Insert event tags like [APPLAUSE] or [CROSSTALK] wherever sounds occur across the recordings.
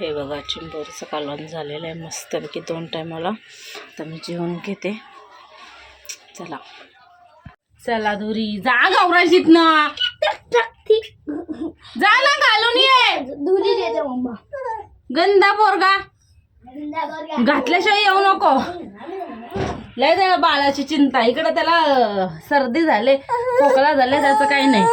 हे बघा चिंबोरीचं कालवण झालेलं आहे. मस्तपैकी दोन टायमाला तर मी जेवण घेते. चला. चला धुरी जा गौराशीत ना जा ना घालून ये. धुरी देते मम्मा गंदा पोरगा. घातल्याशिवाय येऊ नको. लय त्याला बाळाची चिंता. इकडे त्याला सर्दी झाले खोकला झाले त्याचं काही नाही.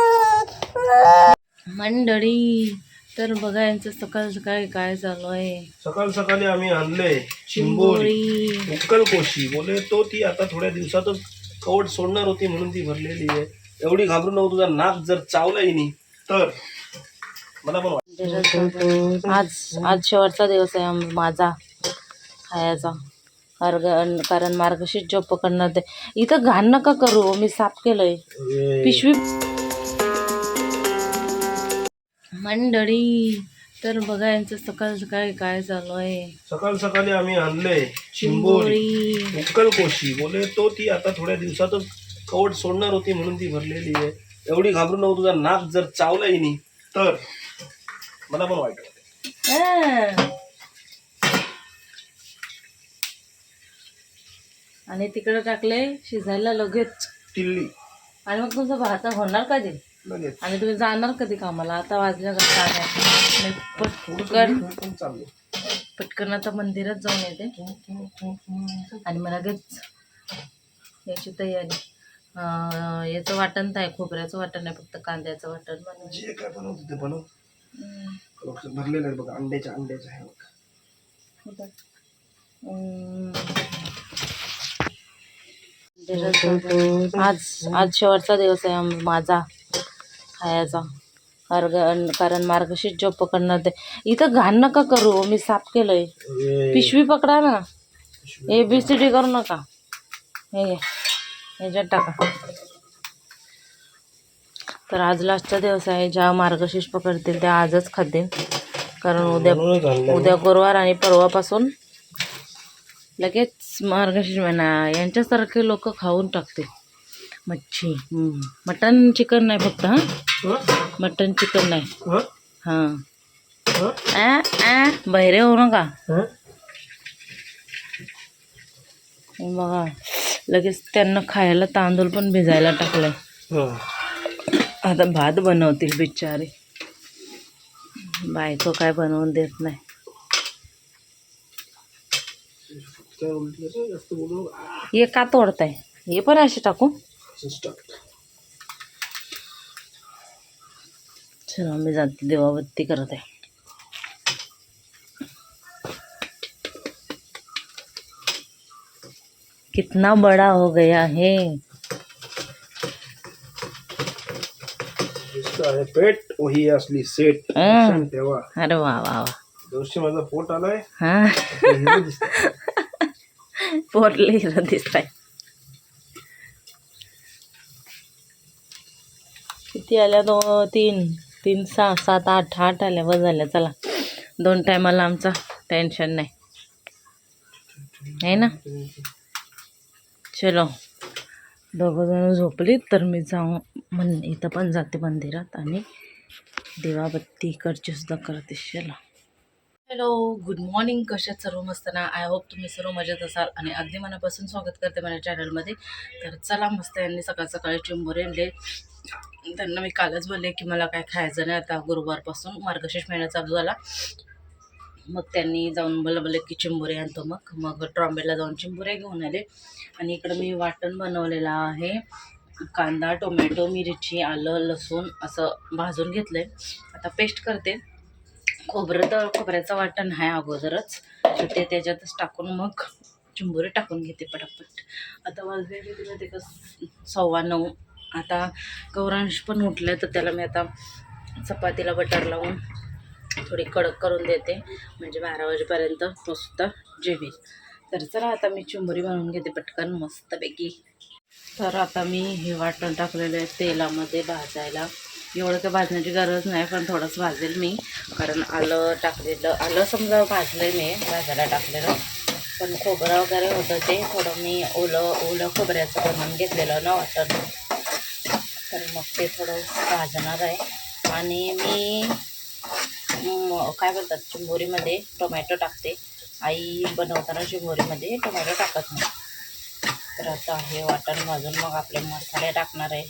मंडळी. तर बघा यांचं सकाळ सकाळी काय चालू आहे? सकाळ सकाळी आम्ही आणले चिंबोरी उकल कोशी बोले तो ती आता थोड्या दिवसातच कवट सोडणार होती म्हणून ती भरलेली आहे. एवढी घाबरून नको तुझा नाक जर चावलाही नाही तर. मला पण आज आज शेवटचा दिवस आहे माझा खायचा. कारण कारण मार्गशीर्ष जॉब पकडणार ते इथं घाण नका करू मी साफ केलंय. पिशवी मंडळी तर बघा यांचं सकाळ सकाळी काय चालू आहे? सकाळ सकाळी आम्ही आणले चिंबोरी उकल कोशी बोले तो ती आता थोड्या दिवसातच कवट सोडणार होती म्हणून ती भरलेली आहे. एवढी घाबरून नको तुझा नाक जर चावलाही नाही तर मला पण वाटतं हा. आणि तिकडे टाकले शिजायला लगेच. टिल्ली. आणि मग तुमचं भात होणार कधी लगेच आणि तुम्ही जाणार कधी कामाला? आता वाजल्या का मी पटकन. चालू. पटकन आता मंदिरात जाऊन येते. आणि मला लगेच याची तयारी. अं, याचं वाटण आहे खोबऱ्याचं वाटण आहे फक्त कांद्याचं वाटण जे काय बनवत ते बनव. भरलेलं आहे बघा अंड्याच्या अंड्याच्या आहे बघ. आज आज शेवटचा दिवस आहे माझा. खायचा. कारण कारण मार्गशीर्ष जॉब पकडणार ते. इथं घाण नका करू मी साफ केलंय. पिशवी पकडा ना. ए बी सी डी करू नका. हे घे. ह्याच्यात टाका. तर आज लास्टचा दिवस आहे ज्या मार्गशीर्ष पकडतील त्या आजच खातील. कारण उद्या. उद्या गुरुवार आणि परवापासून लगेच मार्गशीर्ष महिना. यांच्यासारखे लोक खाऊन टाकतील. मच्छी. मटन चिकन नाही फक्त हं? मटन चिकन नाही. हं? बहिरे होऊ नका? बघा लगेच त्यांना खायला तांदूळ पण भिजायला टाकलाय. हं. आता भात बनवतील बिचारे. बायको काय बनवून देत नाही. हे का तोडताय? हे पण असे टाकू? चला मी जाते देवाबत्ती करत आहे. कितना बड़ा हो गया है. जिसका आहे पेट वही असली सेट हं. अरे वा वा वा दिवशी माझा पोट आलाय हा? ते हिरो दिसतंय. पोरले हिरो दिसताय किती आल्या दो तीन. तीन सहा सात आठ आठ आल्या बस झाल्या चला. दोन टायमाला आमचा टेन्शन नाही. आहे ना? चलो. दोघं जण झोपलीत तर मी जाऊ मन इथं पण जाते मंदिरात आणि देवाबत्ती इकडची सुद्धा करते. चला. Hello good morning. कशात सर्व मस्त ना? आय होप तुम्ही सर्व मजेत असाल आणि अगदी मनापासून स्वागत करते माझ्या चॅनलमध्ये. तर चला मस्त यांनी सकाळ सकाळी चिंबोरे आणले. त्यांना मी कालच बोलले की मला काय खायचं नाही आता गुरुवारपासून मार्गशीर्ष महिना चालू झाला. मग त्यांनी जाऊन बोला बोलले की चिंबोरे आणतो मग. मग ट्रॉम्बेला जाऊन चिंबोरे घेऊन आले. आणि इकडं मी वाटण बनवलेलं आहे. कांदा टोमॅटो मिरची आलं लसूण असं भाजून घेतलं आहे आता पेस्ट करते. खोबरं तर खोबऱ्याचं वाटण आहे अगोदरच. तर ते त्याच्यातच टाकून मग चिंबोरी टाकून घेते पटापट. आता वाजले तिला ते कस सव्वा नऊ. आता गौरांश पण उठलं तर त्याला मी आता चपातीला बटर लावून थोडी कडक करून देते. म्हणजे बारा वाजेपर्यंत तो सुद्धा जेवेल तर चला आता मी चिंबोरी बनवून घेते पटकन मस्तपैकी. तर आता मी हे वाटण टाकलेलं आहे तेलामध्ये भाजायला. एवढं काही भाजण्याची गरज नाही पण थोडंसं भाजेल मी. कारण आलं टाकलेलं आलं समजा भाजलं मी भाजायला टाकलेलं. पण खोबरं वगैरे होतं ते थोडं मी ओलं ओलं खोबऱ्याचं बनवून घेतलेलं ना वाटण. तर मग ते थोडं भाजणार आहे. आणि मी काय बोलतात चिंबोरीमध्ये टोमॅटो टाकते. आई बनवताना चिंबोरीमध्ये टोमॅटो टाकत नाही. तर आता हे वाटण भाजून मग आपले मसाले टाकणार आहे.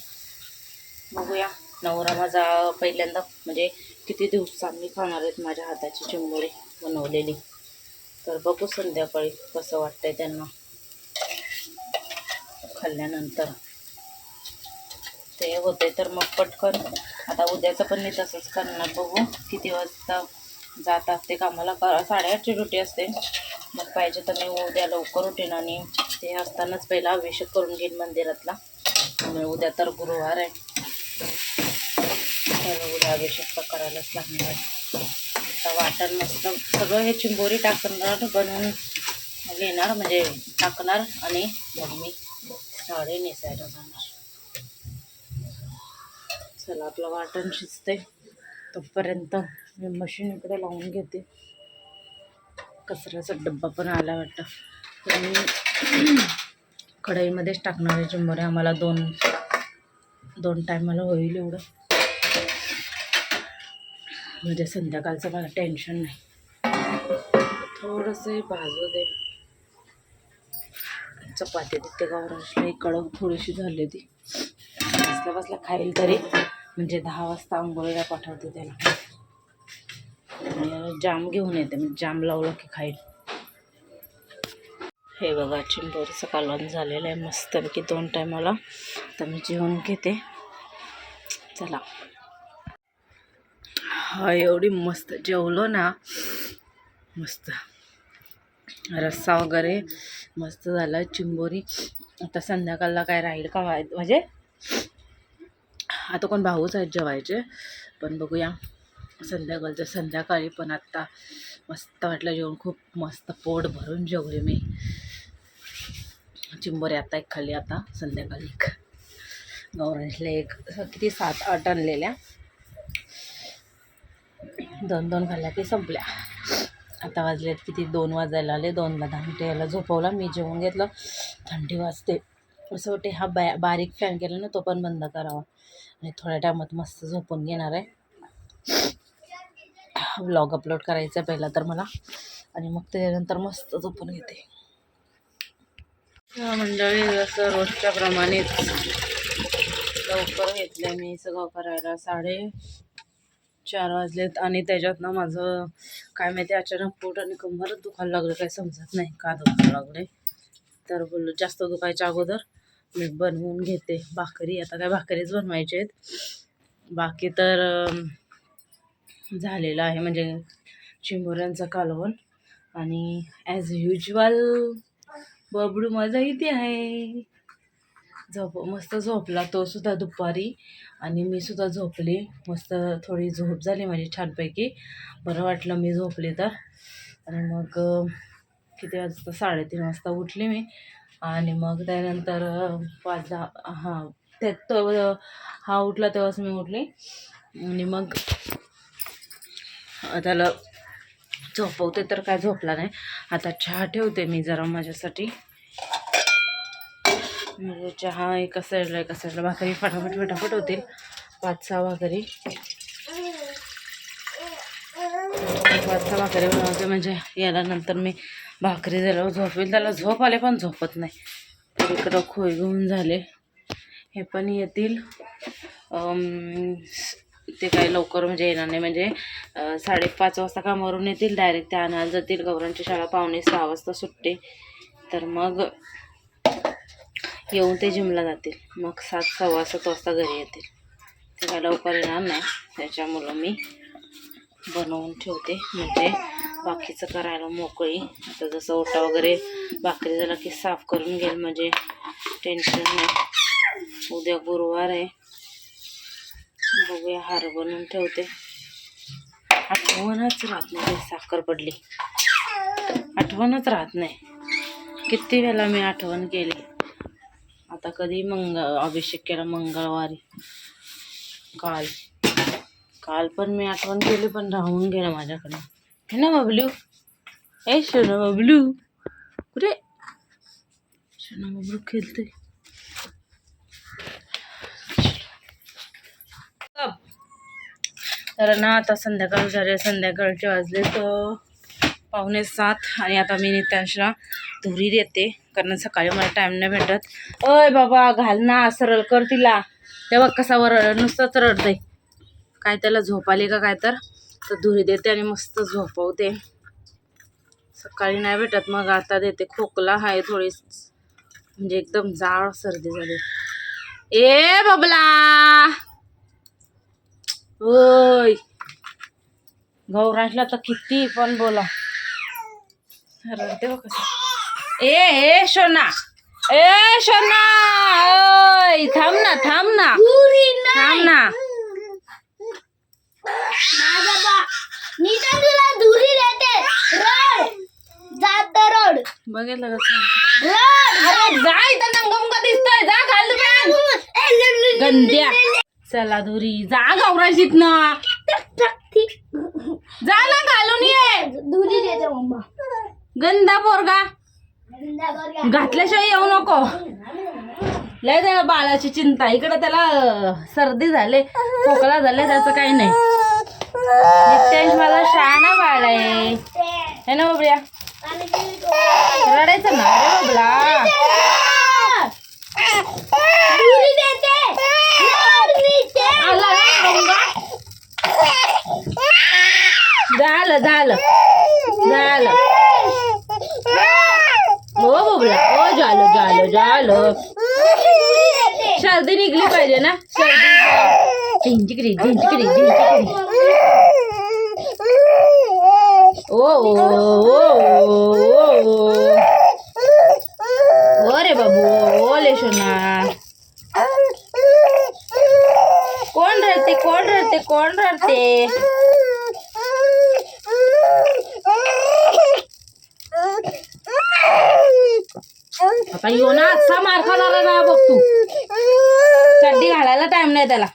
बघूया. नवरा माझा पहिल्यांदा म्हणजे किती दिवसांनी खाणार आहेत माझ्या हाताची चिंबोरी बनवलेली. तर बघू संध्याकाळी कसं वाटतंय त्यांना. खाल्ल्यानंतर. ते होते तर मग पटकन. आता उद्याचं पण मी तसंच करणार. बघू किती वाजता जातात ते कामाला. का साडेआठची ड्युटी असते. मग पाहिजे तर मी उद्या लवकर उठेन आणि ते असतानाच पहिला अभिषेक करून घेईन मंदिरातला. त्यामुळे उद्या तर गुरुवार आहे. तर उद्या अभिषेक तर करायलाच लागणार. आता वाटण मस्त सगळं हे चिंबोरी टाकणार बनवून घेणार म्हणजे टाकणार आणि मग मी साडी नेसायला जाणार. चला आपलं वाटण शिजते तोपर्यंत मी मशीन इकडे लावून घेते. कचऱ्याचा डब्बा पण आला वाटतं. तर मी [CLEARS THROAT] कढईमध्येच टाकणार आहे चिंबोरे आम्हाला दोन दोन टायमाला होईल एवढं. म्हणजे संध्याकाळचं मला टेन्शन नाही. थोडंसं हे भाजू दे. चपाती तिथे गावराशी कडक थोडीशी झाली होती. बसल्या बसल्या खाईल तरी म्हणजे दहा वाजता आंघोळीला पाठवते त्याला. जाम घेऊन येते मी जाम लावलं की खाईल. हे बघा चिंबोरीचं कालवण झालेलं आहे मस्तपैकी दोन टायमाला तर मी जेवण घेते. चला. हा एवढी मस्त जेवलो ना. मस्त. रस्सा वगैरे मस्त झाला चिंबोरी. आता संध्याकाळला काय राहील का म्हणजे आता कोण भाऊच आहेत जेवायचे पण बघूया. संध्याकाळचं संध्याकाळी पण आत्ता मस्त वाटलं जेवण खूप मस्त पोट भरून जेवले मी. चिंबोरी आता एक खाल्ली आता संध्याकाळी एक. गौरांशला एक किती सात आठ आणलेल्या. दोन दोन खाल्ल्या की संपल्या. आता वाजलेत किती? दोन वाजायला आले. दोनला दहा याला झोपवला. मी जेवून घेतलं. थंडी वाजते. असं वाटते हा बॅ बारीक फॅन केला ना तो पण बंद करावा. आणि थोड्या टायमात मस्त झोपून घेणार आहे. व्लॉग अपलोड करायचा पहिला तर मला. आणि मग त्याच्यानंतर मस्त झोपून घेते. मंडळी असं रोजच्याप्रमाणेच लवकर घेतलं मी सगळं करायला साडे चार वाजलेत आणि त्याच्यातनं माझं काय माहिती अचानक पोट आणि कंबरच दुखायला लागलं काही समजत नाही का दुखायला लागले तर बोललो जास्त दुखायच्या अगोदर मी बनवून घेते भाकरी. आता काय भाकरीच बनवायचे आहेत. बाकी तर झालेलं आहे म्हणजे चिंबोऱ्यांचं कालवण. आणि ॲज युजल बबडू मजा इथे आहे. झोप मस्त झोपला तो सुद्धा दुपारी. आणि मी सुद्धा झोपले. मस्त थोडी झोप झाली माझी छानपैकी. बरं वाटलं मी झोपले तर. आणि मग किती वाजता? साडेतीन वाजता उठले मी. आणि मग त्यानंतर वाजला पाच हां त्यात तो हा उठला तेव्हाच मी उठले. आणि मग त्याला झोपवते तर काय झोपला नाही. आता चहा ठेवते मी जरा माझ्यासाठी. म्हणजे चहा एका साईडला एका साईडला भाकरी फटाफट फटाफट होतील. पाच सहा भाकरी. पाच सहा भाकरी बनवते. म्हणजे याला नंतर मी भाकरी झाल्यावर झोपेल त्याला झोप आले पण झोपत नाही. तर इकडं खोय घेऊन झाले. हे पण येतील. ते काही लवकर म्हणजे येणार नाही. म्हणजे साडेपाच वाजता कामावरून येतील. डायरेक्ट ते आणायला जातील. गौरांची शाळा पावणे सहा वाजता सुटते. तर मग येऊन ते जिमला जातील. मग सात सव्वा सात वाजता घरी येतील. ते काय लवकर येणार नाही. त्याच्यामुळं मी बनवून ठेवते. म्हणजे बाकीचं करायला मोकळी. आता जसं ओटा वगैरे भाकरी झाला की साफ करून घेईल. म्हणजे टेन्शन नाही. उद्या गुरुवार आहे. बघूया. हार बनवून ठेवते. आठवणच राहत नाही. साखर पडली. आठवणच राहत नाही. किती वेळा मी आठवण केली. आता कधी मंग अभिषेक केला मंगळवारी. काल. काल पण मी आठवण केली पण राहून गेलं माझ्याकडे. हे ना बबलू? ए शोना बबलू. कुठे? शोना बबलू खेळते तर ना आता संध्याकाळ झाले संध्याकाळचे वाजले तर पाहुणे सात आणि आता मी नित्यांशला धुरी देते. कारण सकाळी मला टाईम नाही भेटत. अय बाबा घाल ना सरळ कर तिला. तेव्हा कसा वर नुसतंच रडते काय त्याला झोप आली का काय तर? तर धुरी देते आणि मस्त झोपवते. सकाळी नाही भेटत मग आता देते. खोकला आहे थोडी म्हणजे एकदम जाळ सर्दी झाली. ए बबला! ओय! गौराशला तर किती पण बोला. रडते बघ कसं ए ए शोना ए शोना ओय थांब ना थांब ना. थांब ना. बघितलं कसं रड अरे जा इथं दिसतोय. जा घाल गंद्या चला धुरी जा गौराशीत ना जा ना घालून ये. धुरी गंदा पोरगा. घातल्याशिवाय येऊ नको. लय त्याला बाळाची चिंता. इकडे त्याला सर्दी झाले खोकला झाले त्याचं काही नाही. नित्यांश माझा शहाणा बाळ आहे. हे ना बाबड्या. रडायचं ना रे बाबला झालं झालं. झालं. हो बाबला हो झालं झालं झालं सर्दी निघली पाहिजे ना. सर्दी झिंचिकरी झिंचिकरी झिंचिकरी ओ ओ ओ ओ ओ ओ. रे बाबू ओ ले सोना. कोण रडते कोण रडते कोण रडते? आता यो ना असा मार खाणार आहे ना बघ तू. चड्डी घालायला टाइम नाही त्याला.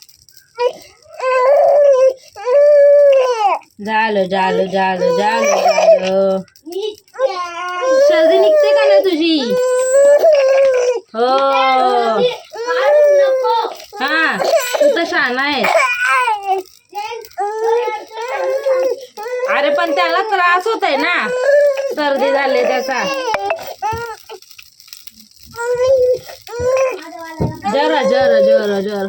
झालं झालं झालं झालं झालं. सर्दी निघते का नाही तुझी? हो. हा तू तर शहाणा आहे अरे पण त्याला त्रास होत आहे ना. सर्दी झाले त्याचा. जरा जरा जरा जरा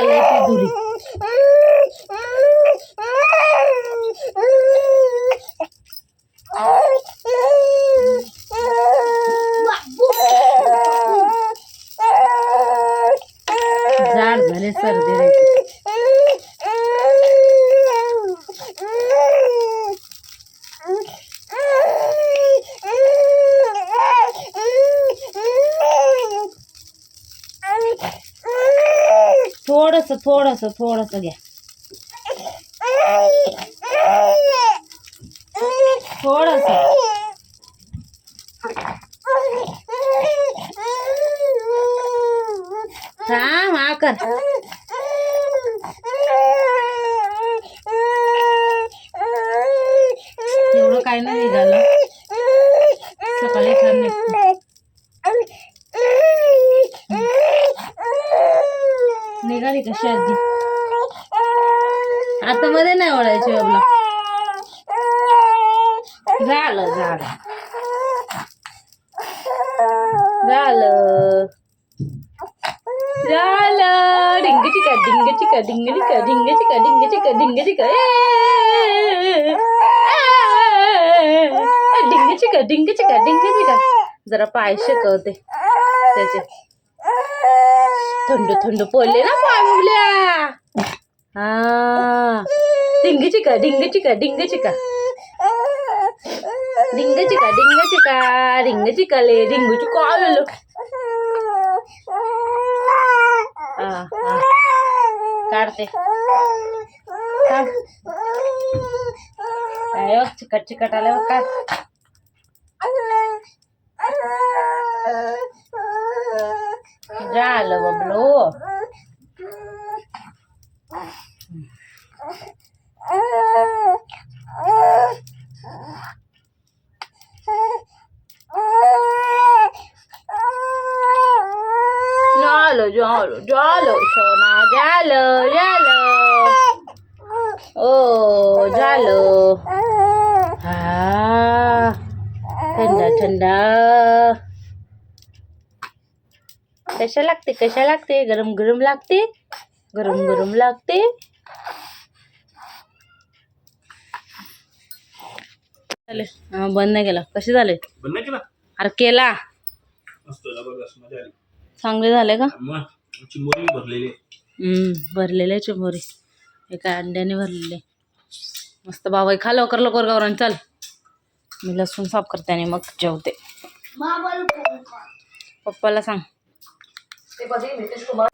कुठं चाललंय असं थोडस थोडस घ्या. थोडस. थांब आकर कर एवढं काय नाही निघालं सकाळी छान निघतं निघाली कशी आधी आता मध्ये नाही ओढायची बाबला झालं झालं. झालं. झालं. डिंग चिका डिंग चिका डिंग चिका डिंग चिका डिंग चिका डिंग चिका ए, ए, डिंग चिका डिंग चिका डिंग चिका जरा पाय शिकवते. त्याचे. थंड थंड पडले ना पाय मुगल्या डिंग चिका डिंग चिका डिंग चिका डिंग चिका डिंग चिका डिंग चिकाले डिंग चिका आलेलो हा, हा. काढते थांब. काय हो, चिकट चिकट आलं बघ काय झालं बबलो झालं झालं झालं सोना झालं झालं ओ झालं हा थंड थंड कशा लागते? कशा लागते? गरम गरम लागते? गरम गरम लागते? झाले. हा, बंद नाही केला. कसे झाले? बंद नाही केला? अरे केला. चांगले झाले का? चिंबोरी भरलेली. आहे. हम्म, भरलेले चिंबोरी. एका अंड्याने भरलेले. मस्त बाबा खा लवकर लवकर गौरण चल. मी लसूण साफ करते आणि मग जेवते. पप्पाला सांग. Eu guardei meu, desculpa,